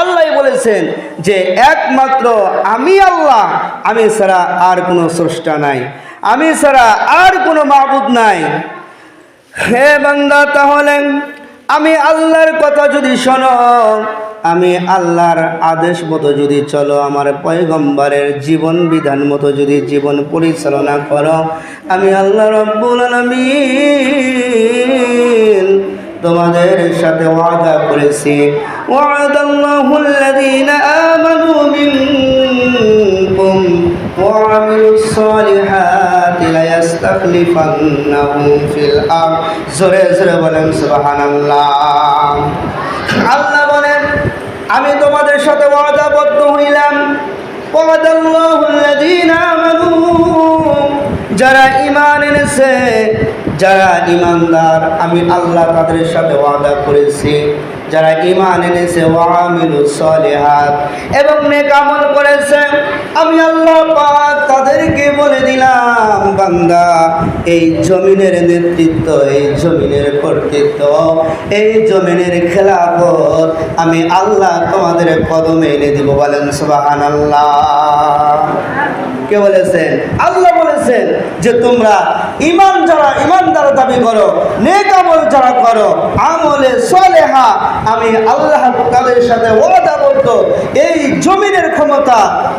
আল্লাহ বলেছেন যে একমাত্র আমি আল্লাহ, আমি ছাড়া আর কোনো স্রষ্টা নাই। আমি ছাড়া আর কোনো মাবুদ নাই। হে বান্দা, তাহলে আমি আল্লাহর কথা যদি শোনো, আমি আল্লাহর আদেশ মতো যদি চলো, আমার পয়গম্বরের জীবন বিধান মতো যদি জীবন পরিচালনা করো, আমি আল্লাহ রব্বুল আলামিন তোমাদের সাথে ওয়াদা করেছি। ওয়াদাল্লাহুল লাযীনা আমানু মিনকুম وعملوا الصالحات ليستخلفنهم في الأرض জোরে জোরে বলেন সুবহানাল্লাহ আল্লাহ বলেন আমি তোমাদের সাথে ওয়াদাবদ্ধ হইলাম ওয়াদাল্লাহুল লাযীনা আমানু যারা ঈমান এনেছে যারা ইমানদার আমি আল্লাহ তাদের সাথে ওয়াদা করেছি যারা ইমান এনেছে এবং নেক আমল করেছে, আমি আল্লাহ পাক তাদেরকে বলে দিলাম, বান্দা, এই জমিনের নেতৃত্ব, এই জমিনের কর্তৃত্ব, এই জমিনের খেলাফত আমি আল্লাহ তোমাদের কদমে এনে দিব, বলেন সুবহানাল্লাহ। কে বলেছেন? আল্লাহ বলেছেন যে তোমরা ইমান যারা ইমানদার দাবি করো নেক আমল যারা করো, আমলে সলেহা, আমি আল্লাহ তাদের সাথে ওয়াদাবদ্ধ এই জমিনের ক্ষমতা,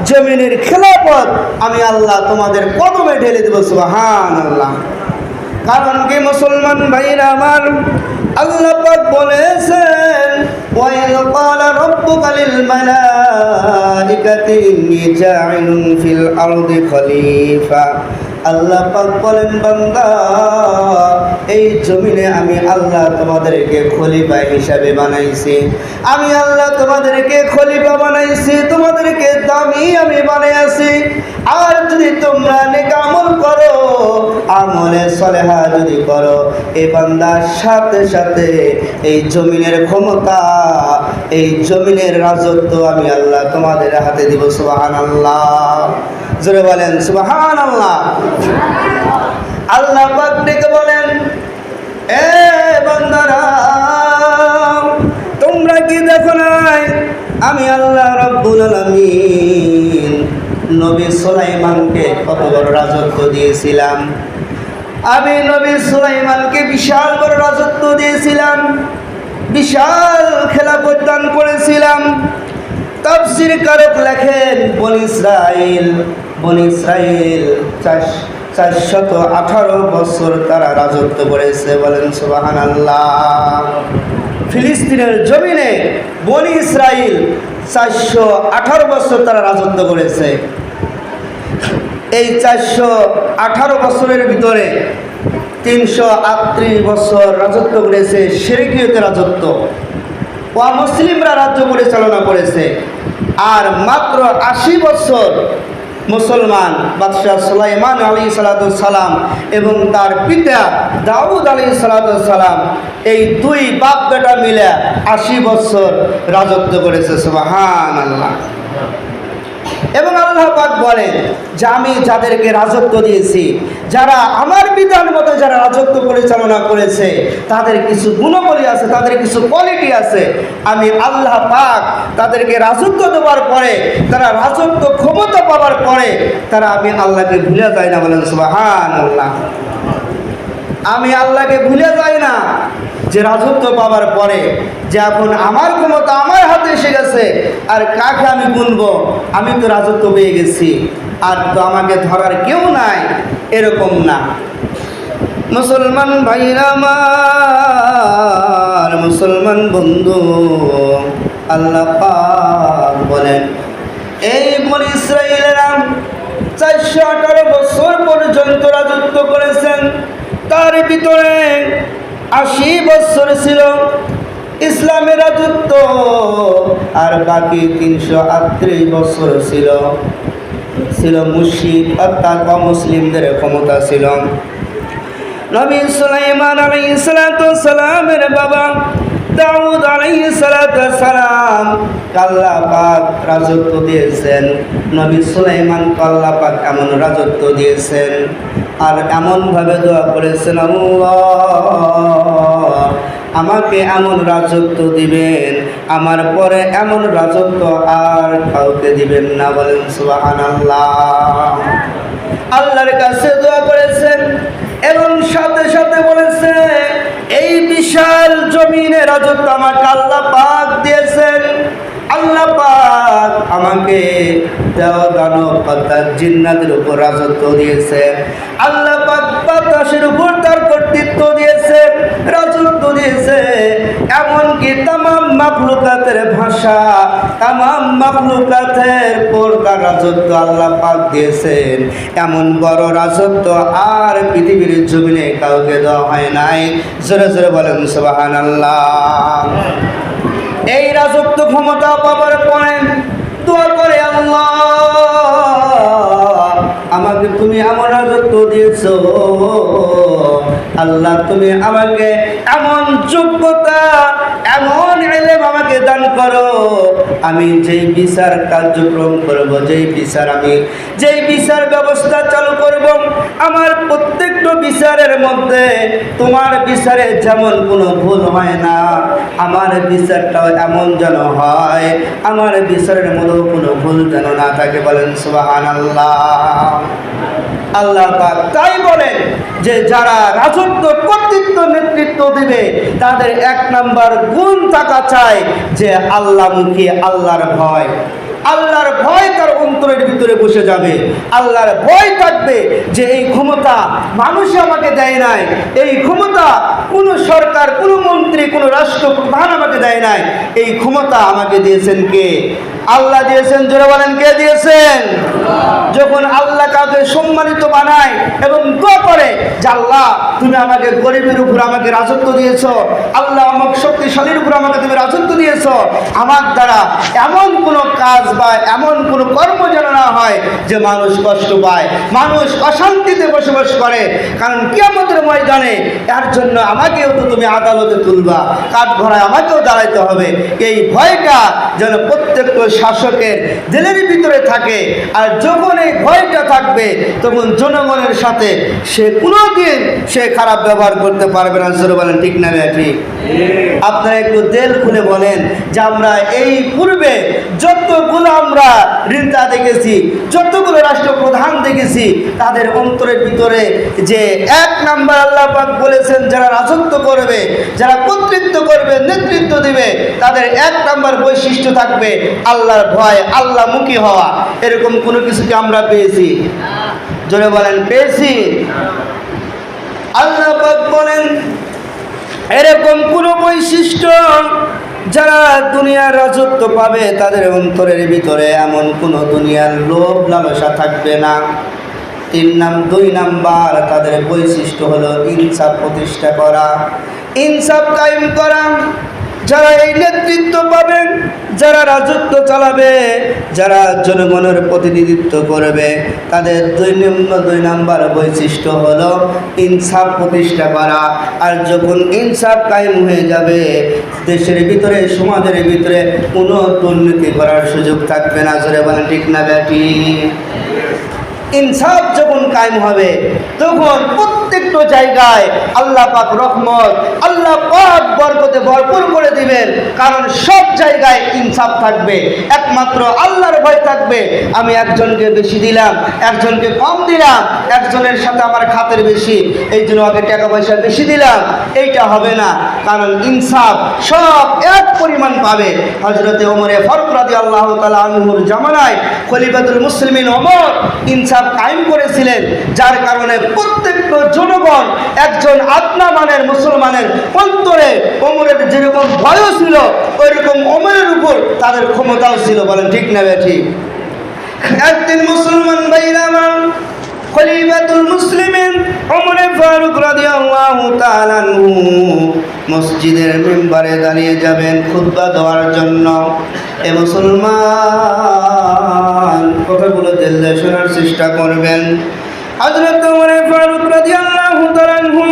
জমিনের খেলাপথ আমি আল্লাহ তোমাদের কদমে ঢেলে দেবো সুবহান আল্লাহ কারণ কি মুসলমান ভাইরা আমার, আল্লাহ পাক বলেছেন, ওয়াইল ক্বালা রাব্বুকা মালাইকাতি ইন্নী জাইলুন ফিল আরদি খলিফা। আল্লাহ পাক বলেন, বান্দা, এই জমিনে আমি আল্লাহ তোমাদেরকে খলিফা হিসাবে বানাইছি। আমি আল্লাহ তোমাদেরকে খলিফা বানাইছি, তোমাদেরকে দামি আমি বানাইছি। আর যদি তোমরা নেক আমল করো, আমলে সলেহা যদি করো এই বান্দার সাথে সাথে এই জমিনের ক্ষমতা, এই জমিনের রাজত্ব আমি আল্লাহ তোমাদের হাতে দিব আল্লাহ জোরে বলেন সুবাহান আল্লাহ আল্লাহ পাক ডেকে বলেন, এ বান্দারা, তোমরা কি দেখো নাই? আমি আল্লাহ রব্বুল আলামিন নবী সুলাইমানকে কত বড় রাজত্ব দিয়েছিলাম। আমি নবী সুলাইমানকে বিশাল বড় রাজত্ব দিয়েছিলাম, বিশাল খেলা প্রদান করেছিলাম। তাফসির কারক লেখেন, বন ইসরাইল বন ইসরাইল চাষ চারশত আঠারো বছর তারা রাজত্ব করেছে। বলেন সুবাহান আল্লাহ ফিলিস্তিনের জমিনে বনি ইসরাইল চারশো আঠারো বছর তারা রাজত্ব করেছে। এই চারশো আঠারো বছরের ভিতরে তিনশো আটত্রিশ বছর রাজত্ব করেছে, সেরেকীয়তে রাজত্ব। মুসলিমরা রাজ্য পরিচালনা করেছে। আর মাত্র আশি বছর মুসলমান বাদশাহ সুলাইমান আলী সালাম এবং তার পিতা দাউদ আলী সালাম এই দুই বাপ বেটা মিলে আশি বছর রাজত্ব করেছে সুবাহান আল্লাহ এবং আল্লাহ পাক বলেন যে আমি যাদেরকে রাজত্ব দিয়েছি, যারা আমার বিধান মতো যারা রাজত্ব পরিচালনা করেছে, তাদের কিছু গুণবলী আছে, তাদের কিছু কোয়ালিটি আছে। আমি আল্লাহ পাক তাদেরকে রাজত্ব দেওয়ার পরে, তারা রাজত্ব ক্ষমতা পাওয়ার পরে, তারা আমি আল্লাহকে ভুলে যাই না বলেন সুবাহান আমি আল্লাহকে ভুলে যাই না। যে রাজত্ব পাওয়ার পরে যে এখন আমার ক্ষমতা আমার হাতে এসে গেছে, আর কাকে আমি গুনবো? আমি তো রাজত্ব পেয়ে গেছি, আর তো আমাকে ধরার কেউ নাই, এরকম না। মুসলমান ভাইরা আমার, মুসলমান বন্ধু, আল্লাহ পাক বলেন, এই বনি ইসরায়েলেরা চারশো আঠারো বছর পর্যন্ত রাজত্ব করেছেন, তার ভিতরে আশি বছর ছিল ইসলামের রাজত্ব, আর বাকি তিনশো আটত্রিশ বছর ছিল ছিল মুশিদ অর্থাৎ অমুসলিমদের ক্ষমতা ছিল। নবী সুলাইমান আলাইহিস সালামের বাবা দাউদ আলাইহিস সালাম আল্লাহ পাক রাজত্ব দিয়েছেন। নবী সুলাইমান আল্লাহ পাক এমন রাজত্ব দিয়েছেন। আর এমনভাবে দোয়া করেছেন আমাকে এমন রাজত্ব দিবেন, আমার পরে এমন রাজত্ব আর কাউকে দিবেন না বলেন সুবাহান আল্লাহর কাছে দোয়া করেছেন এবং সাথে সাথে বলেছে এই বিশাল জমিনে রাজত্ব আমাকে আল্লাহ পাক দিয়েছেন। আল্লাহ পাক আমাকে দেওয়া জিন্নাতের উপর রাজত্ব দিয়েছে আল্লাহ পাক বাতাসের উপর তার কর্তৃত্ব দিয়েছে রাজত্ব দিয়েছে এমনকি তামাম মাফলুকাতের ভাষা, তামাম মাফলুকাতের রাজত্ব আল্লাহ পাক দিয়েছেন। এমন বড় রাজত্ব আর পৃথিবীর জমিনে কাউকে দেওয়া হয় নাই। জোরে জোরে বলেন সুবাহান আল্লাহ এই রাজত্ব ক্ষমতা পাবার পরে দোয়া করে আল্লাহ। আমাকে তুমি এমন রাজত্ব দিয়েছ। আল্লাহ, তুমি আমাকে এমন যোগ্যতা, এমন এলেম আমাকে দান করো। আমি যেই বিচার কার্যক্রম করব, যেই বিচার আমি, যেই বিচার ব্যবস্থা চালু করব, আমার প্রত্যেকটা বিচারের মধ্যে তোমার বিচারে যেমন কোনো ভুল হয় না, আমার বিচারটাও এমন যেন হয়, আমার বিচারের মধ্যেও কোনো ভুল যেন না থাকে বলেন সুবাহান আল্লাহ আল্লাহ তাই বলেন যে যারা রাজত্ব, কর্তৃত্ব, নেতৃত্ব দেবে, তাদের এক নাম্বার গুণ থাকা চায় যে আল্লাহমুখী আল্লাহর ভয়। আল্লাহর ভয় তার অন্তরের ভিতরে বসে যাবে। আল্লাহর ভয় থাকবে যে এই ক্ষমতা মানুষ আমাকে দেয় নাই। এই ক্ষমতা কোনো সরকার, কোনো মন্ত্রী, কোনো রাষ্ট্রপ্রধান আমাকে দেয় নাই। এই ক্ষমতা আমাকে দিয়েছেন কে? আল্লাহ দিয়েছেন, জোরে বলেন, কে দিয়েছেন? যখন আল্লাহ কাউকে সম্মানিত বানায় এবং দোয়া করে যে আল্লাহ, তুমি আমাকে গরিবের উপর আমাকে রাজত্ব দিয়েছ, আল্লাহ আমাকে শক্তিশালীর উপর আমাকে তুমি রাজত্ব দিয়েছ, আমার দ্বারা এমন কোনো কাজ বা এমন কোনো কর্ম যেন না হয় যে মানুষ কষ্ট পায়, মানুষ অশান্তিতে বসবাস করে। কারণ কিয়ামতের ময়দানে এর জন্য আমাকেও তো তুমি আদালতে তুলবা কাঠ ভরায় আমাকেও দাঁড়াইতে হবে। এই ভয়টা যেন প্রত্যেকটা শাসকের দিলের ভিতরে থাকে, আর যখন এই ভয়টা থাকবে, তখন জনগণের সাথে সে কোনোদিন সে খারাপ ব্যবহার করতে পারবে না। জোরে বলেন, ঠিক না ঠিক? আপনারা একটু দেল খুলে বলেন যে আমরা এই পূর্বে যতগুলো আমরা ঋণতা দেখেছি, যতগুলো রাষ্ট্রপ্রধান দেখেছি, তাদের অন্তরের ভিতরে যে এক নাম্বার আল্লাহ বলেছেন, যারা রাজত্ব করবে, যারা কর্তৃত্ব করবে, নেতৃত্ব দিবে, তাদের এক নাম্বার বৈশিষ্ট্য থাকবে আল্লাহর ভয় আল্লাহ মুখী হওয়া, এরকম কোনো কিছুকে আমরা পেয়েছি? জোরে বলেন, পেয়েছি। আল্লাহ বলেন, এরকম কোনো বৈশিষ্ট্য যারা দুনিয়ার রাজত্ব পাবে, তাদের অন্তরের ভিতরে এমন কোনো দুনিয়ার লোভ লালসা থাকবে না। তিন নাম, দুই নাম্বার তাদের বৈশিষ্ট্য হলো ইনসাফ প্রতিষ্ঠা করা। ইনসাফ কায়েম করা যারা এই নেতৃত্ব পাবেন, যারা রাজত্ব চালাবে, যারা জনগণের প্রতিনিধিত্ব করবে, তাদের দুই নিম্ন দুই নাম্বার বৈশিষ্ট্য হলো ইনসাফ প্রতিষ্ঠা করা। আর যখন ইনসাফ কায়েম হয়ে যাবে, দেশের ভিতরে, সমাজের ভিতরে কোনো দুর্নীতি করার সুযোগ থাকবে না। জোরে বলেন, ঠিক না ব্যাটি? ইনসাফ যখন কায়েম হবে, তখন প্রত্যেকটা জায়গায় আল্লাহ পাক রহমত, আল্লাহ পাক বরকতে ভরপুর করে দিবেন। কারণ সব জায়গায় ইনসাফ থাকবে, একমাত্র আল্লাহর ভয় থাকবে। আমি একজনকে বেশি দিলাম, একজনকে কম দিলাম, একজনের সাথে আমার খাতের বেশি, এই জন্য আগে টাকা পয়সা বেশি দিলাম। এইটা হবে না, কারণ ইনসাফ সব এক পরিমাণ পাবে। হজরতে ওমরে ফারুক রাদি আল্লাহ তালা আনহুর জামানায় খলিফাতুল মুসলিমিন ওমর ইনসাফ কায়েম করেছিলেন, যার কারণে প্রত্যেকটা জনগণ একজন আপনা মানের মুসলমানের অন্তরে অমরের যেরকম ভয়ও ছিল, ওইরকম অমরের উপর তাদের ক্ষমতাও ছিল, বলেন ঠিক না ঠিক একদিন মুসলমান ভাইরা আমার খলিফাতুল মুসলিমিন ওমর ফারুক রাদিয়াল্লাহু তাআলা মসজিদের মেম্বারে দাঁড়িয়ে যাবেন খুতবা দেওয়ার জন্য। এ মুসলমান কথাগুলো দিল্লে শোনার চেষ্টা করবেন। ওমর ফারুক রাদিয়াল্লাহু তাআলা আনহু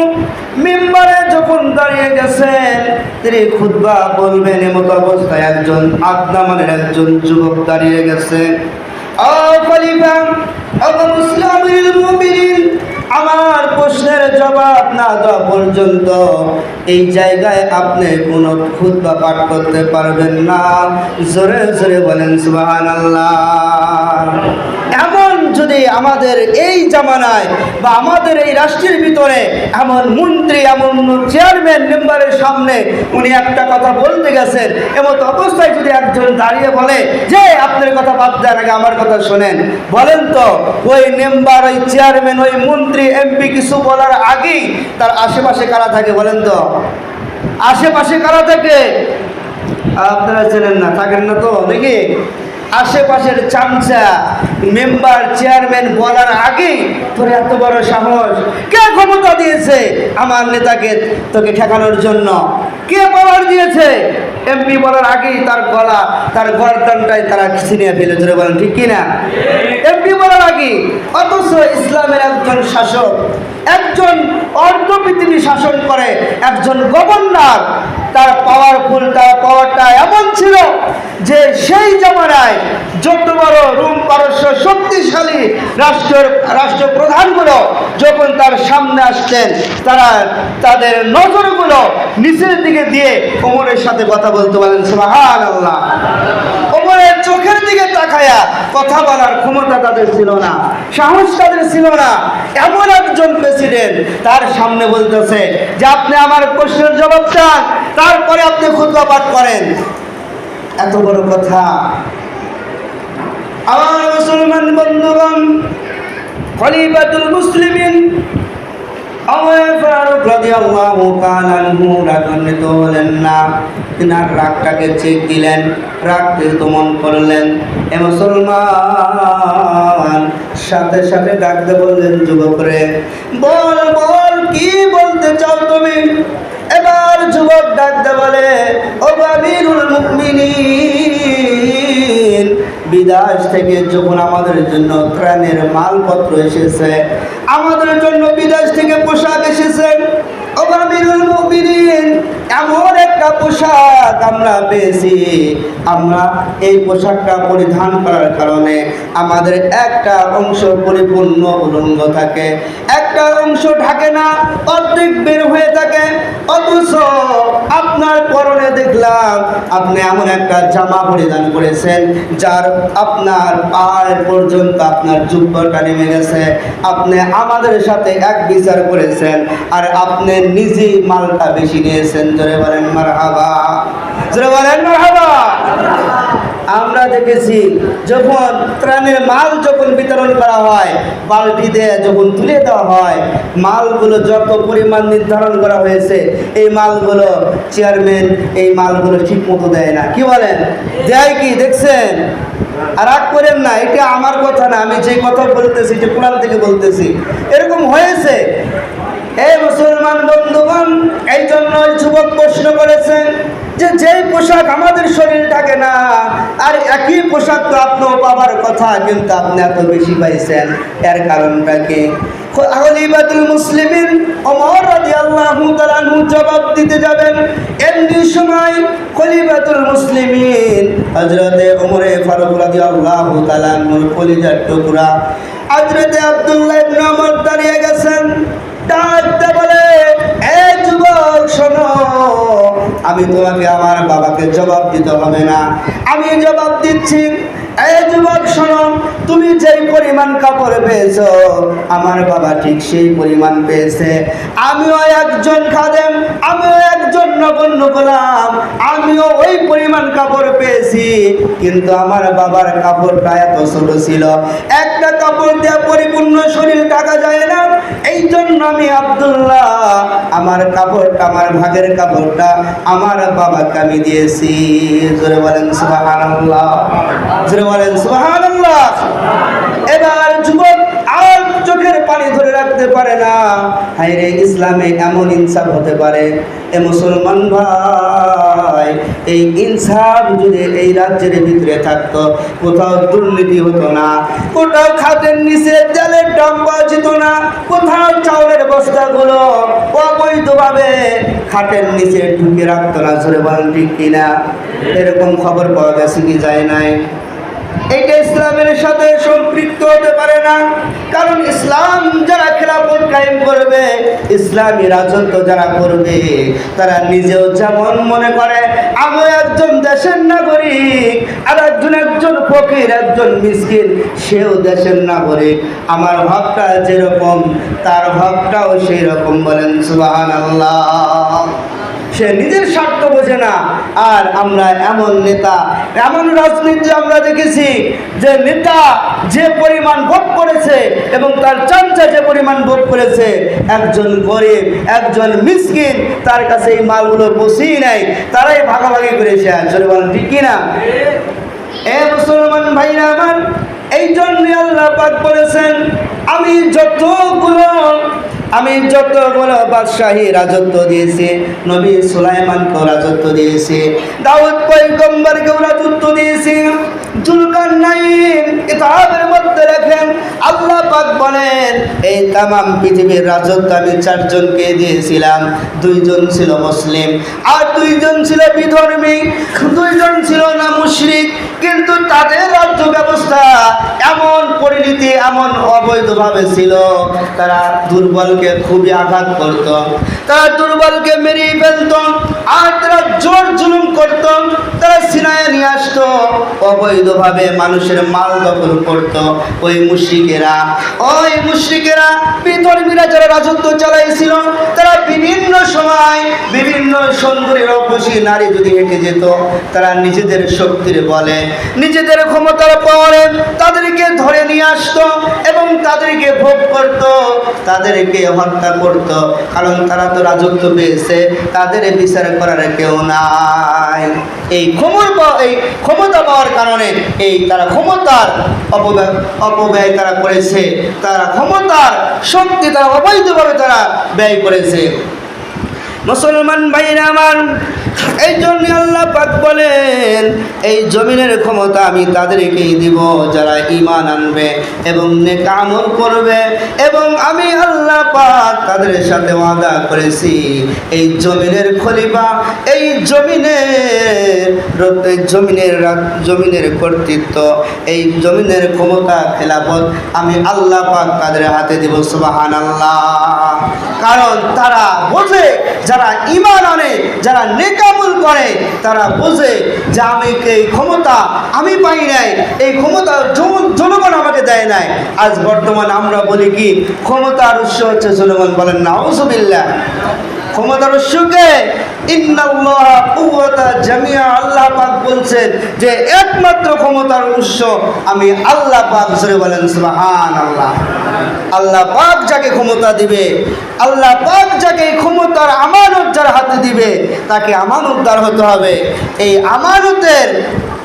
মেম্বারে যখন দাঁড়িয়ে গেছেন, তিনি খুতবা বলবেন অবস্থায় একজন আদনামানের একজন যুবক দাঁড়িয়ে গেছে। ও খলিফা ও মুসলিমুল মুমিনিন, আমার প্রশ্নের জবাব না দেওয়া পর্যন্ত এই জায়গায় আপনি কোনো খুতবা পাঠ করতে পারবেন না। জোরে জোরে বলেন সুবাহান এমন যদি আমাদের এই জামানায় বা আমাদের এই রাষ্ট্রের ভিতরে এমন মন্ত্রী, এমন চেয়ারম্যান মেম্বারের সামনে উনি একটা কথা বলতে গেছেন এমন অবস্থায় যদি একজন দাঁড়িয়ে বলে, যে, আপনার কথা বাদ দেন, আগে আমার কথা শোনেন। বলেন তো, ওই মেম্বার ওই চেয়ারম্যান ওই মন্ত্রী এমপি কিছু বলার আগেই তার আশেপাশে কারা থাকে বলেন তো? আশেপাশে কারা থাকে? আপনারা চেনেন না, থাকেন না তো, নাকি? আশেপাশের চামচা, মেম্বার, চেয়ারম্যান বলার আগেই তোর এত বড় সাহস। কে ক্ষমতা দিয়েছে আমার নেতাকে তোকে ঠেকানোর জন্য? কে পাওয়ার দিয়েছে? এমপি বলার আগেই তার গলা, তার গরদানটাই তারা ছিনিয়ে ফেলে। ধরে বলেন, ঠিক কিনা? এমপি বলার আগেই অথচ ইসলামের একজন শাসক, একজন অর্ধপৃথিবী শাসন করে, একজন গভর্নর তার পাওয়ারফুল তার পাওয়ারটা এমন ছিল যে সেই জমানায় যত বড় রুম পারস্য শক্তিশালী রাষ্ট্র রাষ্ট্রপ্রধানগুলো যখন তার সামনে আসতেন তারা তাদের নজরগুলো নিচের দিকে দিয়ে কোমরের সাথে কথা বলতে পারেন সুবাহান আল্লাহ কোমরের চোখের দিকে তাকায়া কথা বলার ক্ষমতা তাদের ছিল না, সাহস তাদের ছিল না। এমন একজন প্রেসিডেন্ট তার সামনে বলতেছে যে, আপনি আমার প্রশ্নের জবাব চান? তারপরে আপনি খুতবা পাঠ করেন। এত বড় কথা। আমার মুসলমান বন্ধুগণ, খলিফাতুল মুসলিমিন আমার না। চেক দিলেন করলেন। এ মুসলমান, সাথে সাথে ডাকতে বললেন, যুবকরে, বল বল, কি বলতে চাও তুমি? এবার যুবক ডাকতে বলে, ও আমিরুল মুমিনিন বিদেশ থেকে যখন আমাদের জন্য ত্রাণের মালপত্র এসেছে, আমাদের জন্য বিদেশ থেকে পোশাক এসেছে, ও আমিরুল মুমিনিন এমন একটা পোশাক আমরা পেয়েছি। আমরা এই পোশাকটা পরিধান করার কারণে আমাদের একটা অংশ পরিপূর্ণ উলঙ্গ থাকে, একটা অংশ ঢাকে না, অর্ধেক বের হয়ে থাকে। অথচ আপনার পরনে দেখলাম আপনি এমন একটা জামা পরিধান করেছেন, যার আপনার পায়ের পর্যন্ত আপনার জুব্বটা নেমে গেছে। আপনি আমাদের সাথে এক বিচার করেছেন, আর আপনি নিজেই মালটা বেশি নিয়েছেন জোরে বলেন মার হাবা জোরে বলেন মার হাবা আমরা দেখেছি যখন ত্রাণের মাল যখন বিতরণ করা হয়, বালতি দিয়ে যখন তুলে দেওয়া হয়, মালগুলো যত পরিমাণ নির্ধারণ করা হয়েছে, এই মালগুলো চেয়ারম্যান এই মালগুলো ঠিক মতো দেয় না। কি বলেন? দেয় কি? দেখছেন? আর রাগ করেন না, এটা আমার কথা না, আমি যে কথা বলতেছি, যে কোরআন থেকে বলতেছি, এরকম হয়েছে। মুসলমান এই প্রশ্ন করেছেন যে যেই পোশাক আমাদের না, আর একই পোশাক তো পাবার কথা, কিন্তু আপনি এত বেশি পাইছেন। এর কারণটা কি? জবাব দিতে যাবেন এমনি সময় খলিফাতুল মুসলিমিন হযরতে ওমরে ফারুক আনহুর কলিজার টুকরা দাঁড়িয়ে গেছেন। ডাকতে বলে আমি তোমাকে আমার বাবাকে জবাব দিতে হবে না। আমি জবাব দিচ্ছি এই যুবক, শোনো, তুমি যেই পরিমাণ কাপড় পেয়েছ, আমার বাবা ঠিক সেই পরিমাণ পেয়েছে। আমিও একজন খাদেম, আমিও একজন নগণ্য গোলাম, আমিও ওই পরিমাণ কাপড় পেয়েছি, কিন্তু আমার বাবার কাপড়টা এত ছোট ছিল। একটা কাপড় দেওয়া পরিপূর্ণ শরীর ঢাকা যায় না এই জন্য আমি আব্দুল্লাহ। আমার কাপড়টা আমার ভাগের কাপড়টা আমার বাবাকে আমি দিয়েছি। জোরে বলেন সুবহানাল্লাহ। জোরে বলেন সুবাহ চোখের পানি ধরে রাখতে পারে না। হাইরে ইসলামে এমন ইনসাফ হতে পারে। এ মুসলমান ভাই, এই ইনসাফ যদি এই রাজ্যের ভিতরে থাকতো, কোথাও দুর্নীতি হতো না, কোথাও খাতের নিচে দাম পাওয়া যেত না, কোথাও চাউলের বস্তাগুলো অবৈধভাবে খাটের নিচে ঢুকে রাখতো না, জোরে বলেন ঠিক কিনা? এরকম খবর পাওয়া গেছে কি যায় নাই? এটা ইসলামের সাথে সম্পৃক্ত হতে পারে না। কারণ ইসলাম যারা খেলাফত কায়েম করবে, ইসলামী রাজত্ব যারা করবে, তারা নিজেও যেমন মনে করে আমি একজন দেশের নাগরিক, আর একজন একজন ফকির, একজন মিসকিন, সেও দেশের নাগরিক। আমার হকটা যেরকম, তার হকটাও সেই রকম বলেন সুবাহান আল্লাহ সে নিজের স্বার্থ বোঝে না। আর আমরা এমন নেতা, এমন রাজনীতি আমরা দেখেছি যে নেতা যে পরিমাণ ভোট করেছে এবং তার চাঞ্চা যে পরিমাণ ভোট করেছে, একজন গরিব, একজন মিসকিন, তার কাছে এই মালগুলো বসেই নাই। তারাই ভাগাভাগি করেছে। আসলে বলেন, ঠিক কিনা? এ মুসলমান ভাইরা আমার এই জন্য আল্লাহ পাক বলেছেন, আমি যতগুলো আমি যতগুলো বাদশাহী রাজত্ব দিয়েছি, নবী সুলাইমানকেও রাজত্ব দিয়েছি, দাউদ পয়গম্বরকেও রাজত্ব দিয়েছি জুলকার নাইন কিতাবের মধ্যে লেখেন, আল্লাহ পাক বলেন, এই তামাম পৃথিবীর রাজত্ব আমি চারজনকে দিয়েছিলাম, দুইজন ছিল মুসলিম আর দুইজন ছিল বিধর্মী, দুইজন ছিল না মুশরিক, কিন্তু তাদের রাজ্য ব্যবস্থা এমন পরিণতি, এমন অবৈধভাবে ছিল, তারা দুর্বলকে খুবই আঘাত করত। তারা দুর্বলকে মেরিয়ে ফেলত, আর তারা জোর জুলুম করত, তারা সিনায় নিয়ে আসতো, অবৈধভাবে মানুষের মাল দখল করত ওই মুশ্রিকেরা। ওই মুশ্রিকেরা বিধর্মীরা যারা রাজত্ব চালাইছিল, তারা বিভিন্ন সময় বিভিন্ন সুন্দরী রূপসী নারী যদি হেঁটে যেত, তারা নিজেদের শক্তির বলে, নিজেদের ক্ষমতার পরে তাদেরকে ধরে নিয়ে আসতো এবং তাদেরকে ভোগ করত, তাদেরকে হত্যা করত, কারণ তারা তো রাজত্ব পেয়েছে, তাদের বিচার করার কেউ নাই। এই ক্ষমতা এই ক্ষমতা পাওয়ার কারণে এই তারা ক্ষমতার অপব্যয় অপব্যয় তারা করেছে। তারা ক্ষমতার শক্তি, তারা অবৈধভাবে তারা ব্যয় করেছে। মুসলমান ভাইরা আমার এই জন্য আল্লাহ পাক বলেন, এই জমিনের ক্ষমতা আমি তাদেরকেই দিব যারা ইমান আনবে এবং নেক আমল করবে এবং আমি আল্লাহ পাক তাদের সাথে ওয়াদা করেছি। এই জমিনের খলিফা, এই জমিনের জমিনের জমিনের কর্তৃত্ব, এই জমিনের ক্ষমতা, খেলাফত আমি আল্লাহ পাক তাদের হাতে দিব সুবাহান আল্লাহ কারণ তারা বোঝে, যারা ইমান আনে, যারা নেকামুল করে, তারা বোঝে যে আমি এই ক্ষমতা আমি পাই নাই, এই ক্ষমতা জনগণ আমাকে দেয় নাই। আজ বর্তমান আমরা বলি কি, ক্ষমতার উৎস হচ্ছে জনগণ বলেন না ওসবিল্লা ক্ষমতার কুওয়াতা জামিয়া আল্লাহ বলছেন যে একমাত্র ক্ষমতার উৎস আমি আল্লাহ বলেন আল্লাহ যাকে ক্ষমতা দিবে, আল্লাহ যাকে ক্ষমতার যার হাতে দিবে, তাকে আমানতদার হতে হবে। এই আমানতের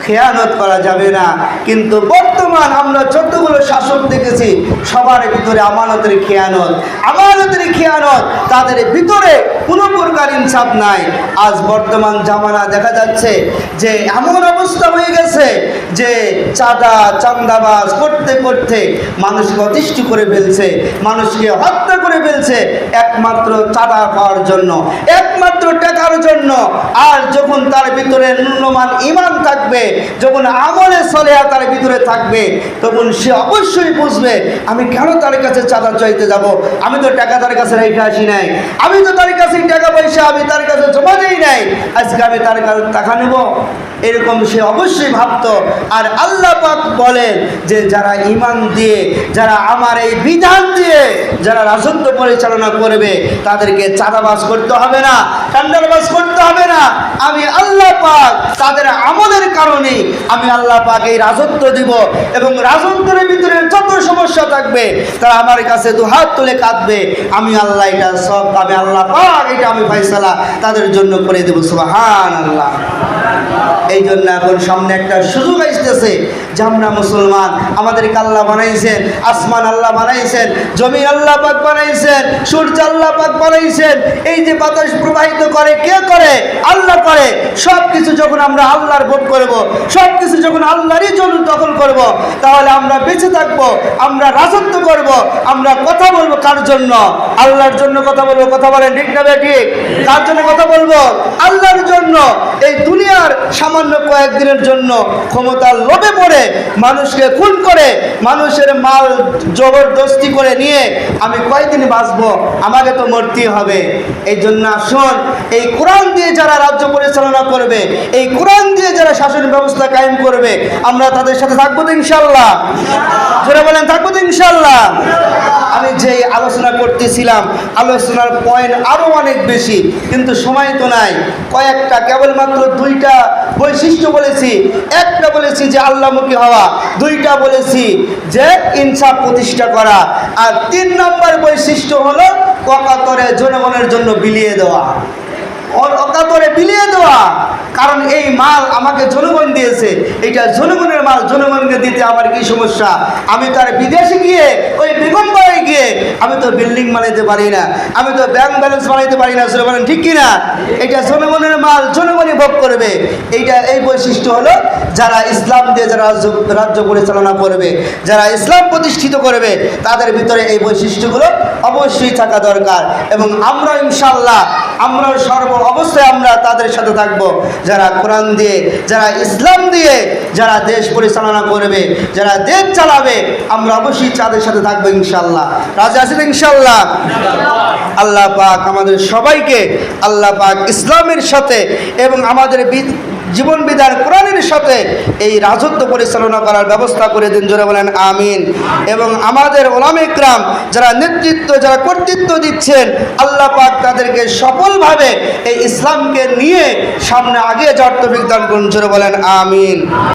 খেয়ানত করা যাবে না। কিন্তু বর্তমান আমরা যতগুলো শাসক দেখেছি, সবার ভিতরে আমানতের খেয়ানত। আমানতের খেয়ানত তাদের ভিতরে কোনো প্রকার ইনসাফ নাই। আজ বর্তমান জামানা দেখা যাচ্ছে যে এমন অবস্থা হয়ে গেছে যে চাঁদা, চান্দাবাজ করতে করতে মানুষকে অতিষ্ঠ করে ফেলছে, মানুষকে হত্যা করে ফেলছে একমাত্র চাঁদা পাওয়ার জন্য, একমাত্র টাকার জন্য। আর যখন তার ভিতরে ন্যূনমান ইমান থাকবে, যখন আমলে সলেহা তার ভিতরে থাকবে, তখন সে অবশ্যই বুঝবে, আমি কেন তার কাছে চাঁদা চাইতে যাব? আমি তো টাকা তার কাছে রেখে আসি নাই। আমি তো তার কাছে টাকা পয়সা আমি তার কাছে জমা দিই নাই, আজকে আমি তার কাছে টাকা নেব। এরকম সে অবশ্যই ভাবতো। আর আল্লাহ পাক বলেন যে যারা ইমান দিয়ে, যারা আমার এই বিধান দিয়ে, যারা রাজত্ব পরিচালনা করবে, তাদেরকে চাঁদাবাজ করতে হবে না ঠান্ডারবাজ করতে হবে না। আমি আল্লাহ পাক তাদের আমলের কারণে আমি আল্লাহ পাক এই রাজত্ব দিব এবং রাজত্বের ভিতরে যত সমস্যা থাকবে, তারা আমার কাছে দু হাত তুলে কাঁদবে। আমি আল্লাহ এটা সব, আমি আল্লাহ পাক এটা আমি ফাইসালা তাদের জন্য করে দেবো সুবাহান আল্লাহ এই জন্য এখন সামনে একটা সুযোগ আসতেছে যে আমরা মুসলমান, আমাদেরকে আল্লাহ বানাইছেন, আসমান আল্লাহ বানাইছেন, জমিন আল্লাহ পাক বানাইছেন, সূর্য আল্লাহ পাক বানাইছেন। এই যে বাতাস প্রবাহিত করে, কে করে? আল্লাহ করে। সব কিছু যখন আমরা আল্লাহর ভোট করব সব কিছু যখন আল্লাহরই জন্য দখল করব, তাহলে আমরা বেঁচে থাকব, আমরা রাজত্ব করব, আমরা কথা বলব কার জন্য? আল্লাহর জন্য কথা বলব, কথা বলেন ঠিক না ঠিক? কার জন্য কথা বলব। আল্লাহর জন্য, এই দুনিয়ার সামান্য কয়েকদিনের জন্য ক্ষমতার লোভে পড়ে মানুষকে খুন করে, মানুষের মাল জবরদস্তি করে নিয়ে আমি কয়েকদিন বাঁচবো? আমাকে তো মরতে হবে। এই জন্য আসুন, এই কোরআন দিয়ে যারা রাজ্য পরিচালনা করবে, এই কোরআন দিয়ে যারা শাসন ব্যবস্থা কায়েম করবে, আমরা তাদের সাথে থাকব তো ইনশাল্লাহ যারা বলেন, থাকব তো ইনশাল্লাহ আমি যেই আলোচনা করতেছিলাম, আলোচনার পয়েন্ট আরও অনেক বেশি, কিন্তু সময় তো নাই। কয়েকটা, কেবলমাত্র দুইটা বৈশিষ্ট্য বলেছি। একটা বলেছি যে আল্লামুখী হওয়া, দুইটা বলেছি যে ইনসাফ প্রতিষ্ঠা করা, আর তিন নম্বর বৈশিষ্ট্য হলো কপাতরে জনগণের জন্য বিলিয়ে দেওয়া। অকাতরে বিলিয়ে দেওয়া। কারণ এই মাল আমাকে জনগণ দিয়েছে। এটা জনগণের মাল, জনগণকে দিতে আমার কি সমস্যা? আমি তো আর বিদেশে গিয়ে, ওই বেগমবাড়ি গিয়ে, আমি তো বিল্ডিং বানাইতে পারি না। আমি তো ব্যাংক ব্যালেন্স বানাইতে পারি না সেটা বলেন, ঠিক কিনা? এটা জনগণের মাল, জনগণই ভোগ করবে। এইটা, এই বৈশিষ্ট্য হলো যারা ইসলাম দিয়ে যারা রাজ্য রাজ্য পরিচালনা করবে, যারা ইসলাম প্রতিষ্ঠিত করবে, তাদের ভিতরে এই বৈশিষ্ট্যগুলো অবশ্যই থাকা দরকার। এবং আমরা ইনশাল্লাহ আমরা সর্ব অবস্থায় আমরা তাদের সাথে থাকব। যারা কোরআন দিয়ে, যারা ইসলাম দিয়ে, যারা দেশ পরিচালনা করবে, যারা দেশ চালাবে, আমরা অবশ্যই তাদের সাথে থাকব ইনশাল্লাহ রাজা আছেন ইনশাল্লাহ আল্লাহ পাক আমাদের সবাইকে, আল্লাহ পাক ইসলামের সাথে এবং আমাদের জীবন বিধান কোরআনের সাথে এই রাজত্ব পরিচালনা করার ব্যবস্থা করে দিন, জোরে বলেন, আমিন। এবং আমাদের ওলামিকরাম যারা নেতৃত্ব, যারা কর্তৃত্ব দিচ্ছেন, আল্লাহ পাক তাদেরকে সফলভাবে এই ইসলামকে নিয়ে সামনে আগে যাওয়ার তো দান করুন, জোরে বলেন, আমিন।